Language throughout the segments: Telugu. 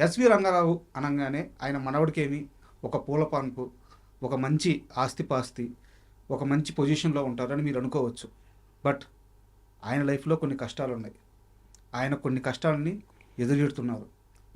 ఎస్వి రంగారావు అనగానే ఆయన మనవడికేమి ఒక పూల పాన్పు ఒక మంచి ఆస్తిపాస్తి ఒక మంచి పొజిషన్లో ఉంటారని మీరు అనుకోవచ్చు. బట్ ఆయన లైఫ్లో కొన్ని కష్టాలు ఉన్నాయి ఆయన కొన్ని కష్టాలని ఎదురెడుతున్నారు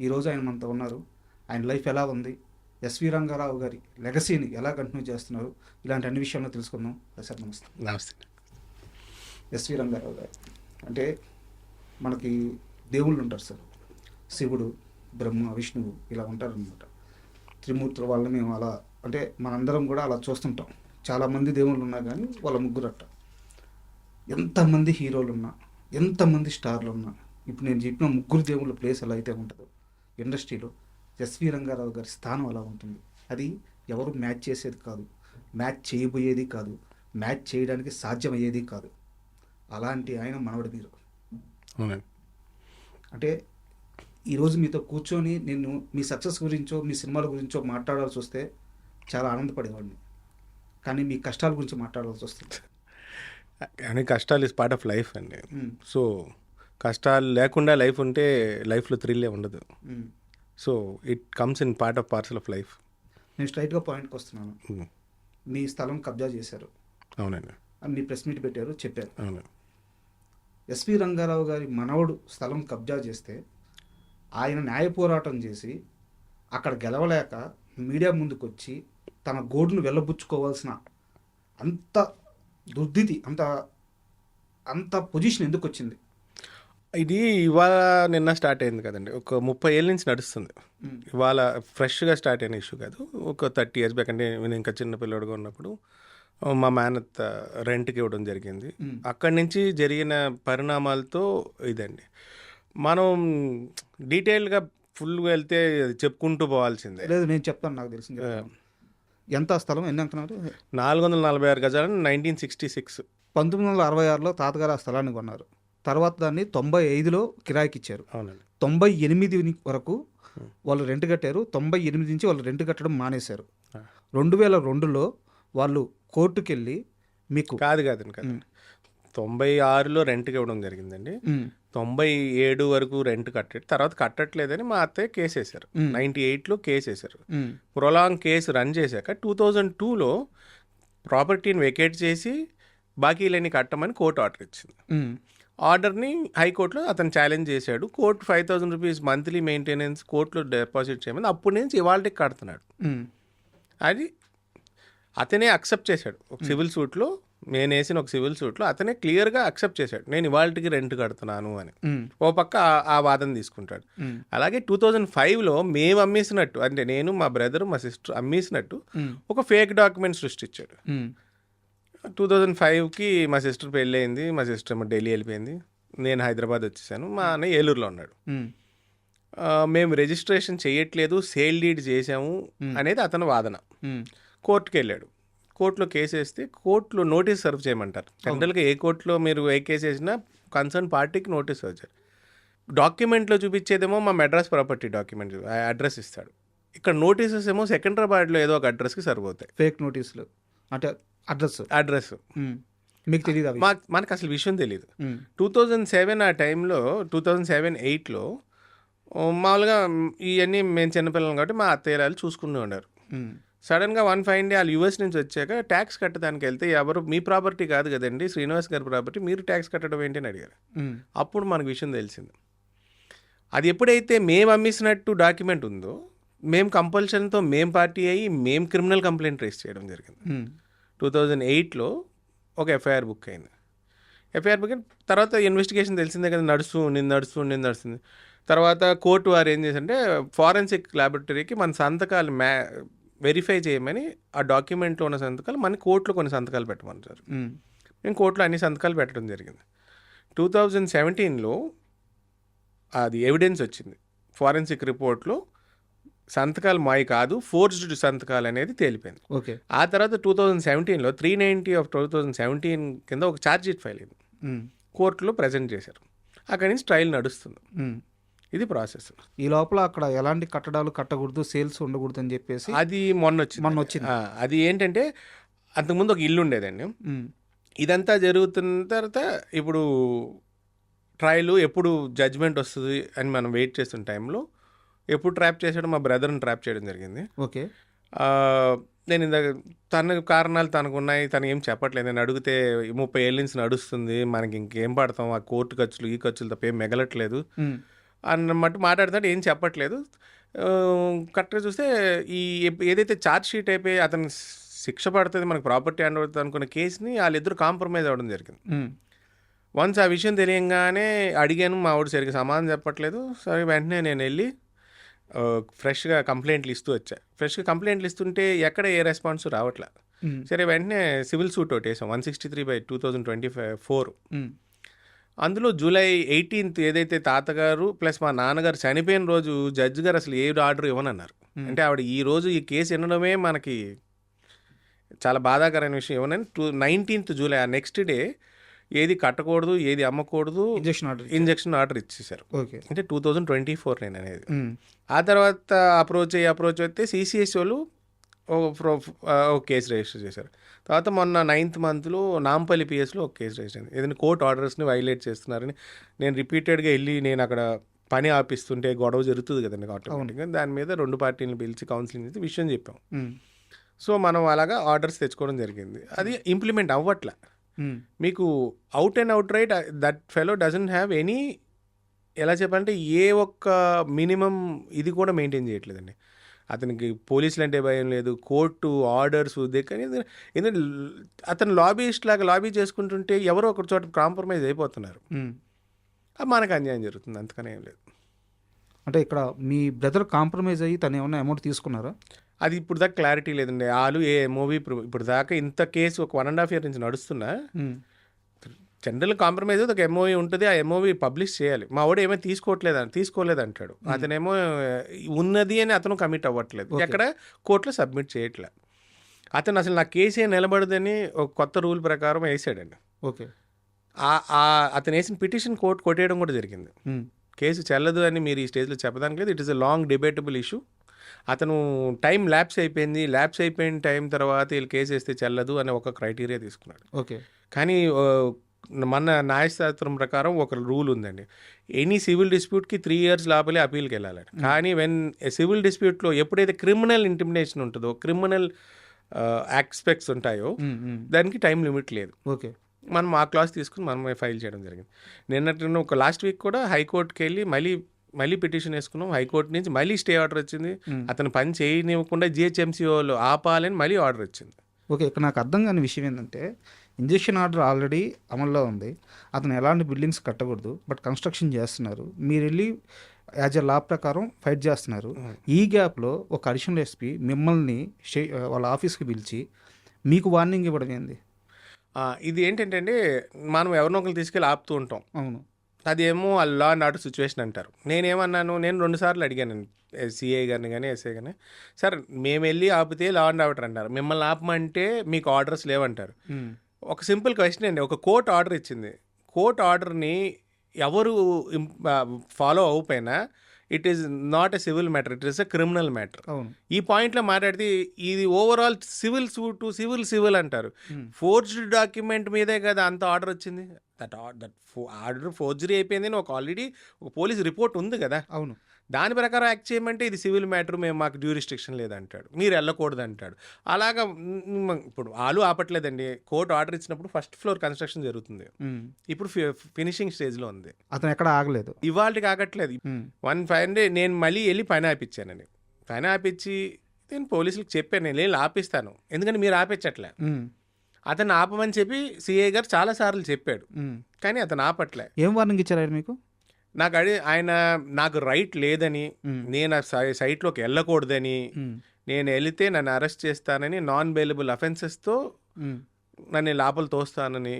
ఈరోజు ఆయన మనతో ఉన్నారు. ఆయన లైఫ్ ఎలా ఉంది? ఎస్వి రంగారావు గారి లెగసీని ఎలా కంటిన్యూ చేస్తున్నారు? ఇలాంటి అన్ని విషయాల్లో తెలుసుకుందాం. సార్ నమస్తే. నమస్తే. ఎస్వి రంగారావు గారు. అంటే మనకి దేవుళ్ళు ఉంటారు సార్. శివుడు బ్రహ్మ విష్ణువు ఇలా ఉంటారనమాట త్రిమూర్తుల వాళ్ళని మేము అలా అంటే మనందరం కూడా అలా చూస్తుంటాం. చాలామంది దేవుళ్ళు ఉన్నా కానీ వాళ్ళ ముగ్గురట్ట ఎంతమంది హీరోలు ఉన్నా ఎంతమంది స్టార్లు ఉన్నా ఇప్పుడు నేను చెప్పిన ముగ్గురు దేవుళ్ళ ప్లేస్ ఎలా అయితే ఉంటుందో ఇండస్ట్రీలో ఎస్వి రంగారావు గారి స్థానం అలా ఉంటుంది. అది ఎవరు మ్యాచ్ చేసేది కాదు. మ్యాచ్ చేయబోయేది కాదు. మ్యాచ్ చేయడానికి సాధ్యమయ్యేది కాదు. అలాంటి ఆయన మనవడు మీరు. అంటే ఈరోజు మీతో కూర్చొని నేను మీ సక్సెస్ గురించో మీ సినిమాల గురించో మాట్లాడాల్సి వస్తే చాలా ఆనందపడేవాడిని. కానీ మీ కష్టాల గురించి మాట్లాడాల్సి వస్తుంది. కానీ కష్టాలు ఇస్ పార్ట్ ఆఫ్ లైఫ్ అండి. సో కష్టాలు లేకుండా లైఫ్ ఉంటే లైఫ్లో థ్రిల్లే ఉండదు. So it comes in part of parcel of life నేను స్ట్రైట్గా పాయింట్కి వస్తున్నాను. మీ స్థలం కబ్జా చేశారు. అవునండి. అని మీ ప్రెస్ మీట్ పెట్టారు చెప్పారు. అవును. ఎస్వి రంగారావు గారి మనవడు స్థలం కబ్జా చేస్తే ఆయన న్యాయ పోరాటం చేసి అక్కడ గెలవలేక మీడియా ముందుకు వచ్చి తన గోడును వెళ్ళబుచ్చుకోవాల్సిన అంత దుర్దితి అంత అంత పొజిషన్ ఎందుకు వచ్చింది ఇది ఇవాళ నిన్న స్టార్ట్ అయింది కదండి. ఒక ముప్పై ఏళ్ళ నుంచి నడుస్తుంది. ఇవాళ ఫ్రెష్గా స్టార్ట్ అయిన ఇష్యూ కాదు. ఒక థర్టీ ఇయర్స్ బ్యాక్ అంటే నేను ఇంకా చిన్న పిల్లడుగా ఉన్నప్పుడు మా మేనత్ రెంట్కి ఇవ్వడం జరిగింది. అక్కడి నుంచి జరిగిన పరిణామాలతో ఇదండి. మనం డీటెయిల్గా ఫుల్గా వెళ్తే చెప్పుకుంటూ పోవాల్సిందే. లేదు నేను చెప్తాను నాకు తెలిసింది. ఎంత స్థలం ఎన్ని అంటున్నారు నాలుగు వందల నలభై ఆరు గజాలను నైన్టీన్ సిక్స్టీ సిక్స్. పంతొమ్మిది వందల అరవై ఆరులో తాతగారు ఆ స్థలాన్ని కొన్నారు. తర్వాత దాన్ని తొంభై ఐదులో కిరాయికి ఇచ్చారు. అవునండి. తొంభై ఎనిమిది వరకు వాళ్ళు రెంట్ కట్టారు తొంభై ఎనిమిది నుంచి వాళ్ళు రెంట్ కట్టడం మానేశారు. రెండు వేల రెండులో వాళ్ళు కోర్టుకు వెళ్ళి మీకు కాదు కాదు. తొంభై ఆరులో రెంట్కి ఇవ్వడం జరిగిందండి. తొంభై ఏడు వరకు రెంట్ కట్టాడు తర్వాత కట్టట్లేదని మా అత్తయ్య కేసు వేశారు మ్మ్. నైంటీ ఎయిట్లో కేసు వేశారు ప్రొలాంగ్ కేసు రన్ చేశాక టూ థౌజండ్ టూలో ప్రాపర్టీని వెకేట్ చేసి బాకీలన్నీ కట్టమని కోర్టు ఆర్డర్ ఇచ్చింది. ఆర్డర్ని హైకోర్టులో అతను ఛాలెంజ్ చేశాడు. Court five thousand rupees monthly maintenance కోర్టులో డిపాజిట్ చేయమని అప్పటి నుంచి ఇవాళకి కడుతున్నాడు. అది అతనే అక్సెప్ట్ చేశాడు. ఒక సివిల్ సూట్లో నేను వేసిన ఒక సివిల్ సూట్లో అతనే క్లియర్గా అక్సెప్ట్ చేశాడు. నేను ఇవాళకి రెంట్ కడుతున్నాను అని. ఓ పక్క ఆ- వాదన తీసుకుంటాడు. అలాగే టూ థౌజండ్ ఫైవ్లో మేము అమ్మేసినట్టు అంటే నేను మా బ్రదర్ మా సిస్టర్ అమ్మేసినట్టు ఒక ఫేక్ డాక్యుమెంట్ సృష్టించాడు. టూ థౌజండ్ ఫైవ్కి మా సిస్టర్ పెళ్ళి అయింది మా సిస్టర్ ఢిల్లీ వెళ్ళిపోయింది. నేను హైదరాబాద్ వచ్చేసాను మా అన్నయ్య ఏలూరులో ఉన్నాడు. మేము. రిజిస్ట్రేషన్ చేయట్లేదు సేల్ డీడ్ చేసాము అనేది అతని వాదన. కోర్టుకి వెళ్ళాడు కోర్టులో కేసు వేస్తే కోర్టులో నోటీస్ సర్వ్ చేయమంటారు. జనరల్గా ఏ కోర్టులో మీరు ఏ కేసు వేసినా కన్సర్న్ పార్టీకి నోటీస్ చేయాలి డాక్యుమెంట్లో చూపించేదేమో మా మెడ్రాస్ ప్రాపర్టీ డాక్యుమెంట్ అడ్రస్ ఇస్తాడు. ఇక్కడ నోటీసెస్ ఏమో సెకండ్రాబాద్లో ఏదో ఒక అడ్రస్కి సర్వ్ అవుతాయి. ఫేక్ నోటీసులు అంటే అడ్రస్ అడ్రస్ ఉమ్, మీకు తెలియదు అవి? మా మనకు అసలు విషయం తెలియదు టూ థౌజండ్ సెవెన్ ఆ టైంలో టూ థౌజండ్ సెవెన్ ఎయిట్లో మామూలుగా ఇవన్నీ మేము చిన్నపిల్లలు కాబట్టి మా అత్తయ్య వాళ్ళు చూసుకుని ఉన్నారు. సడన్గా వన్ ఫైవ్ డే వాళ్ళు యూఎస్ నుంచి వచ్చాక ట్యాక్స్ కట్టడానికి వెళ్తే ఎవరు మీ ప్రాపర్టీ కాదు కదండి శ్రీనివాస్ గారి ప్రాపర్టీ మీరు ట్యాక్స్ కట్టడం ఏంటి అని అడిగారు. ఉమ్, అప్పుడు మనకు విషయం తెలిసింది. అది ఎప్పుడైతే మేము అమ్మేసినట్టు డాక్యుమెంట్ ఉందో మేము కంపల్షన్తో మేము పార్టీ అయ్యి మేము క్రిమినల్ కంప్లైంట్ రేస్ చేయడం జరిగింది. టూ థౌజండ్ ఎయిట్లో ఒక ఎఫ్ఐఆర్ బుక్ అయింది. ఎఫ్ఐఆర్ బుక్ అయిన తర్వాత ఇన్వెస్టిగేషన్ తెలిసిందే కదా నడుస్తూ ఉండింది నడుస్తూ ఉండింది నడుస్తుంది తర్వాత కోర్టు వారు ఏం చేశారంటే ఫారెన్సిక్ ల్యాబొరేటరీకి మన సంతకాలు మ్యా వెరిఫై చేయమని ఆ డాక్యుమెంట్లో ఉన్న సంతకాలు మన కోర్టులో కొన్ని సంతకాలు పెట్టమన్నారు. మేము. కోర్టులో అన్ని సంతకాలు పెట్టడం జరిగింది. టూ థౌజండ్ సెవెంటీన్లో అది ఎవిడెన్స్ వచ్చింది. ఫారెన్సిక్ రిపోర్ట్లో సంతకాలు మాయి కాదు ఫోర్స్డ్ సంతకాలు అనేది తేలిపోయింది. ఓకే. ఆ తర్వాత టూ థౌజండ్ సెవెంటీన్లో three ninety of two thousand seventeen కింద ఒక ఛార్జ్ షీట్ ఫైల్ అయింది. కోర్టులో ప్రజెంట్ చేశారు. అక్కడి నుంచి ట్రయల్ నడుస్తుంది. ఇది ప్రాసెస్. ఈ లోపల అక్కడ ఎలాంటి కట్టడాలు కట్టకూడదు సేల్స్ ఉండకూడదు అని చెప్పేసి అది మొన్న వచ్చింది. మొన్న వచ్చింది. అది ఏంటంటే అంతకుముందు ఒక ఇల్లు ఉండేదండి. ఇదంతా జరుగుతున్న తర్వాత ఇప్పుడు ట్రయల్ ఎప్పుడు జడ్జ్మెంట్ వస్తుంది అని మనం వెయిట్ చేస్తున్న టైంలో ఎప్పుడు ట్రాప్ చేసాడో మా బ్రదర్ని ట్రాప్ చేయడం జరిగింది. ఓకే. నేను ఇందాక తన కారణాలు తనకు ఉన్నాయి తను ఏం చెప్పట్లేదు. నేను అడిగితే ముప్పై ఏళ్ళ నుంచి నడుస్తుంది మనకి ఇంకేం పడతాం ఆ కోర్టు ఖర్చులు ఈ ఖర్చులు తప్ప ఏం మిగలట్లేదు. అన్నమాట మాట్లాడుతుంటే ఏం చెప్పట్లేదు. కరెక్ట్గా చూస్తే ఈ ఏదైతే ఛార్జ్ షీట్ అయిపోయి అతను శిక్ష పడుతుంది మనకు ప్రాపర్టీ హ్యాండ్ అవుతుంది అనుకున్న కేసుని వాళ్ళిద్దరు కాంప్రమైజ్ అవ్వడం జరిగింది. వన్స్ ఆ విషయం తెలియంగానే అడిగాను మా వాడు సరిగ్గా సమాధానం చెప్పట్లేదు. సరే వెంటనే నేను వెళ్ళి ఫ్రెష్గా కంప్లైంట్లు ఇస్తూ వచ్చా. ఫ్రెష్గా కంప్లైంట్లు ఇస్తుంటే ఎక్కడ ఏ రెస్పాన్స్ రావట్లే. సరే వెంటనే సివిల్ సూట్ ఒకటి వేసాం. One sixty three by two thousand twenty five four. అందులో జూలై ఎయిటీన్త్ ఏదైతే తాతగారు ప్లస్ మా నాన్నగారు చనిపోయిన రోజు జడ్జి గారు అసలు ఏ ఆర్డర్ ఇవ్వనన్నారు. అంటే ఆవిడ ఈ రోజు ఈ కేసు వినడమే మనకి చాలా బాధాకరమైన విషయం ఇవ్వనని టూ నైన్టీన్త్ జూలై ఆ నెక్స్ట్ డే ఏది కట్టకూడదు ఏది అమ్మకూడదు ఇంజెక్షన్ ఆర్డర్ ఇంజెక్షన్ ఆర్డర్ ఇచ్చేసారు ఓకే. అంటే టూ థౌజండ్ ట్వంటీ ఫోర్ నేను అనేది ఆ తర్వాత అప్రోచ్ అయ్యి అప్రోచ్ అయితే సిసిఎస్ వాళ్ళు ఒక కేసు రిజిస్టర్ చేశారు. తర్వాత మొన్న నైన్త్ మంత్లో నాంపల్లి పిఎస్లో ఒక కేసు రిజిస్టర్ అయింది. ఏదైనా కోర్ట్ ఆర్డర్స్ని వైలేట్ చేస్తున్నారని నేను రిపీటెడ్గా వెళ్ళి నేను అక్కడ పని ఆపిస్తుంటే గొడవ జరుగుతుంది కదండి ఆటోమేటిక్గా. దాని మీద రెండు పార్టీలను పిలిచి కౌన్సిలింగ్ చేసి విషయం చెప్పాం. సో మనం అలాగా ఆర్డర్స్ తెచ్చుకోవడం జరిగింది. అది ఇంప్లిమెంట్ అవ్వట్లే. మీకు out and out right that fellow doesn't have any ఎలా చెప్పాలంటే ఏ ఒక్క మినిమం ఇది కూడా మెయింటైన్ చేయట్లేదండి. అతనికి పోలీసులు అంటే భయం లేదు. కోర్టు ఆర్డర్స్ దగ్గర ఎందుకంటే అతను లాబీస్ట్ లాగా లాబీ చేసుకుంటుంటే ఎవరో ఒక చోట కాంప్రమైజ్ అయిపోతున్నారు. మనకు అన్యాయం జరుగుతుంది. అంతకనే ఏం లేదు. అంటే ఇక్కడ మీ బ్రదర్ కాంప్రమైజ్ అయ్యి తను ఏమైనా అమౌంట్ తీసుకున్నారా? అది ఇప్పుడు దాకా క్లారిటీ లేదండి. ఆలు ఏ మూవీ ఇప్పుడు ఇప్పుడు దాకా ఇంత కేసు ఒక వన్ అండ్ హాఫ్ ఇయర్ నుంచి నడుస్తున్నా. జనరల్ కాంప్రమైజ్ ఒక ఎంఓవి ఉంటుంది ఆ ఎంఓవి పబ్లిష్ చేయాలి. మా వాడు ఏమీ తీసుకోవట్లేదు అని తీసుకోలేదు అంటాడు అతనేమో ఉన్నది అని అతను కమిట్ అవ్వట్లేదు. ఎక్కడ? కోర్టులో సబ్మిట్ చేయట్లే. అతను అసలు నా కేసే నిలబడదని ఒక కొత్త రూల్ ప్రకారం వేసాడండి ఓకే. అతను వేసిన పిటిషన్ కోర్టు కొట్టేయడం కూడా జరిగింది. కేసు చెల్లదు అని మీరు ఈ స్టేజ్లో చెప్పడానికి లేదు. It is a long debatable issue అతను టైం ల్యాప్స్ అయిపోయింది. ల్యాప్స్ అయిపోయిన టైం తర్వాత వీళ్ళు కేసు వేస్తే చెల్లదు అనే ఒక క్రైటీరియా తీసుకున్నాడు. ఓకే. కానీ మన న్యాయశాస్త్రం ప్రకారం ఒక రూల్ ఉందండి. ఎనీ సివిల్ డిస్ప్యూట్కి త్రీ ఇయర్స్ లోపలే అపీల్కి వెళ్ళాలి కానీ వెన్ సివిల్ డిస్ప్యూట్లో ఎప్పుడైతే క్రిమినల్ ఇంటిమిడేషన్ ఉంటుందో క్రిమినల్ ఆస్పెక్ట్స్ ఉంటాయో దానికి టైం లిమిట్ లేదు. ఓకే. మనం ఆ క్లాస్ తీసుకుని మనం ఫైల్ చేయడం జరిగింది. నిన్నటి ఒక లాస్ట్ వీక్ కూడా హైకోర్టుకి వెళ్ళి మళ్ళీ మళ్ళీ పిటిషన్ వేసుకున్నాం. హైకోర్టు నుంచి మళ్ళీ స్టే ఆర్డర్ వచ్చింది. అతను పని చేయనివ్వకుండా జిహెచ్ఎంసీ వాళ్ళు ఆపాలని మళ్ళీ ఆర్డర్ వచ్చింది. ఓకే. ఇక్కడ నాకు అర్థం కాని విషయం ఏంటంటే ఇంజెక్షన్ ఆర్డర్ ఆల్రెడీ అమల్లో ఉంది. అతను ఎలాంటి బిల్డింగ్స్ కట్టకూడదు. బట్ కన్స్ట్రక్షన్ చేస్తున్నారు. మీరు వెళ్ళి యాజ్ ఎ లా ప్రకారం ఫైట్ చేస్తున్నారు. ఈ గ్యాప్లో ఒక అడిషనల్ ఎస్పీ మిమ్మల్ని వాళ్ళ ఆఫీస్కి పిలిచి మీకు వార్నింగ్ ఇవ్వడం ఏంది? ఇది ఏంటంటే అండి మనం ఎవరినో ఒకరు తీసుకెళ్ళి ఆపుతూ ఉంటాం. అవును. అదేమో ఆ లా అండ్ ఆర్డర్ సిచ్యువేషన్ అంటారు. నేనేమన్నాను నేను రెండు సార్లు అడిగాను సిఐ గారిని కానీ ఎస్ఐ కానీ సార్ మేము వెళ్ళి ఆపితే లా అండ్ ఆర్డర్ అంటారు. మిమ్మల్ని ఆపమంటే మీకు ఆర్డర్స్ లేవంటారు. ఒక సింపుల్ క్వశ్చన్ అండి. ఒక కోర్ట్ ఆర్డర్ ఇచ్చింది. కోర్ట్ ఆర్డర్ని ఎవరు ఫాలో అవ్వకపోయినా it is not a civil matter it is a criminal matter. ఈ పాయింట్లో మాట్లాడితే ఇది overall civil suit civil civil అంటారు. ఫోర్జ్డ్ డాక్యుమెంట్ మీదే కదా అంత ఆర్డర్ వచ్చింది? దట్ దట్ ఆర్డర్ ఫోర్జరీ అయిపోయింది అని ఒక ఆల్రెడీ ఒక పోలీస్ రిపోర్ట్ ఉంది కదా. అవును. దాని ప్రకారం యాక్ట్ చేయమంటే ఇది సివిల్ మ్యాటర్ మేము మాకు డ్యూరిస్ట్రిక్షన్ లేదంటాడు. మీరు వెళ్ళకూడదు అంటాడు. అలాగా ఇప్పుడు ఆలు ఆపట్లేదండి. కోర్టు ఆర్డర్ ఇచ్చినప్పుడు ఫస్ట్ ఫ్లోర్ కన్స్ట్రక్షన్ జరుగుతుంది. ఇప్పుడు ఫినిషింగ్ స్టేజ్లో ఉంది. అతను ఎక్కడ ఆగలేదు. ఇవాళకి ఆగట్లేదు. వన్ ఫైవ్ హండ్రెడ్ నేను మళ్ళీ వెళ్ళి పని ఆపిచ్చానండి పని ఆపిచ్చి నేను పోలీసులకు చెప్పాను నేను ఆపిస్తాను. ఎందుకంటే మీరు ఆపించట్లే అతను ఆపమని చెప్పి సిఐ గారు చాలాసార్లు చెప్పాడు. కానీ అతను ఆపట్లే. ఏం వార్నింగ్ ఇచ్చారు ఆయన మీకు? నాకు అడి ఆయన నాకు రైట్ లేదని నేను సైట్లోకి వెళ్ళకూడదని నేను వెళితే నన్ను అరెస్ట్ చేస్తానని నాన్ బెయిలబుల్ అఫెన్సెస్తో నన్ను లోపల తోస్తానని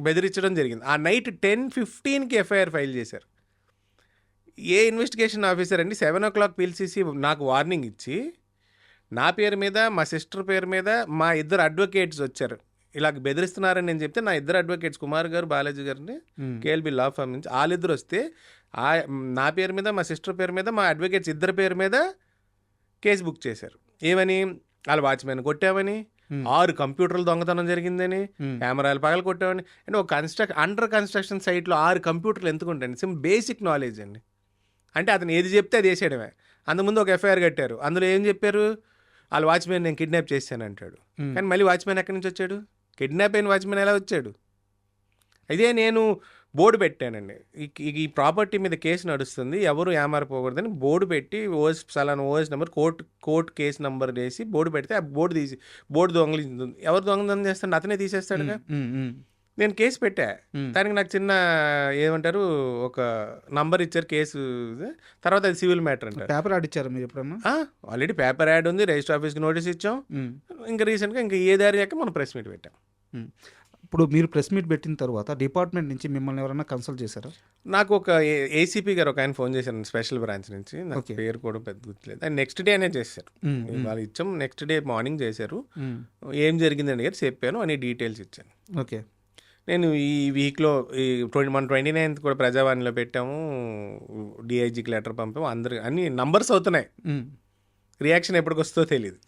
బెదిరించడం జరిగింది. ఆ నైట్ టెన్ ఫిఫ్టీన్కి ఎఫ్ఐఆర్ ఫైల్ చేశారు. ఏ ఇన్వెస్టిగేషన్ ఆఫీసర్ అండి? సెవెన్ ఓ క్లాక్ పిలిచేసి నాకు వార్నింగ్ ఇచ్చి నా పేరు మీద మా సిస్టర్ పేరు మీద మా ఇద్దరు అడ్వకేట్స్ వచ్చారు. ఇలా బెదిరిస్తున్నారని నేను చెప్తే నా ఇద్దరు అడ్వకేట్స్ కుమార్ గారు బాలాజీ గారిని కేఎల్బి లా ఫర్మ్ నుంచి వాళ్ళిద్దరు వస్తే ఆ నా పేరు మీద మా సిస్టర్ పేరు మీద మా అడ్వకేట్స్ ఇద్దరు పేరు మీద కేసు బుక్ చేశారు. ఏమని? వాళ్ళ వాచ్మెన్ కొట్టామని. ఆరు కంప్యూటర్లు దొంగతనం జరిగిందని కెమెరాలు పగలు కొట్టామని అంటే ఒక కన్స్ట్రక్ అండర్ కన్స్ట్రక్షన్ సైట్లో ఆరు కంప్యూటర్లు ఎందుకు ఉంటాయండి సిమ్ బేసిక్ నాలెడ్జ్ అండి. అంటే అతను ఏది చెప్తే అది వేసేయడమే. అంతకుముందు ఒక ఎఫ్ఐఆర్ కట్టారు. అందులో ఏం చెప్పారు? వాళ్ళ వాచ్మెన్ నేను కిడ్నాప్ చేశాను అంటాడు. కానీ మళ్ళీ వాచ్మెన్ ఎక్కడి నుంచి వచ్చాడు? కిడ్నాప్ అయిన వాచ్మెన్ ఎలా వచ్చాడు? అదే నేను బోర్డు పెట్టానండి. ఈ ప్రాపర్టీ మీద కేసు నడుస్తుంది. ఎవరు ఏమారిపోకూడదని బోర్డు పెట్టి OS salon OS number court court case number వేసి బోర్డు పెడితే ఆ బోర్డు తీసి బోర్డు దొంగలింది ఎవరు దొంగతనం చేస్తాడు? అతనే తీసేస్తాడుగా. నేను కేసు పెట్టా. దానికి నాకు చిన్న ఏమంటారు ఒక నంబర్ ఇచ్చారు కేసు. తర్వాత అది సివిల్ మ్యాటర్ అంటారు పేపర్ ఆడిచ్చారా మీరు ఎప్పుడన్నా? ఆల్రెడీ పేపర్ యాడ్ ఉంది రిజిస్టర్ ఆఫీస్కి నోటీస్ ఇచ్చాం. ఇంకా రీసెంట్గా ఇంకా ఏ దారి మనం ప్రెస్ మీట్ పెట్టాం. ఇప్పుడు మీరు ప్రెస్ మీట్ పెట్టిన తర్వాత డిపార్ట్మెంట్ నుంచి మిమ్మల్ని ఎవరైనా కన్సల్ట్ చేశారా? నాకు ఒక ఏసీపీ గారు ఒక ఆయన ఫోన్ చేశారు స్పెషల్ బ్రాంచ్ నుంచి. నాకు. పేరు కూడా పెద్ద గుర్తులేదు. ఆయన నెక్స్ట్ డే అనే చేశారు. వాళ్ళు ఇచ్చాం నెక్స్ట్ డే మార్నింగ్ చేశారు. ఏం జరిగిందని చెప్పాను అని డీటెయిల్స్ ఇచ్చాను. ఓకే. నేను ఈ వీక్లో ఈ ట్వంటీ మన ట్వంటీ నైన్త్ కూడా ప్రజావాణిలో పెట్టాము డిఐజీకి లెటర్ పంపాము అందరు అన్ని నంబర్స్ అవుతున్నాయి. రియాక్షన్ ఎప్పటికి వస్తుందో తెలియదు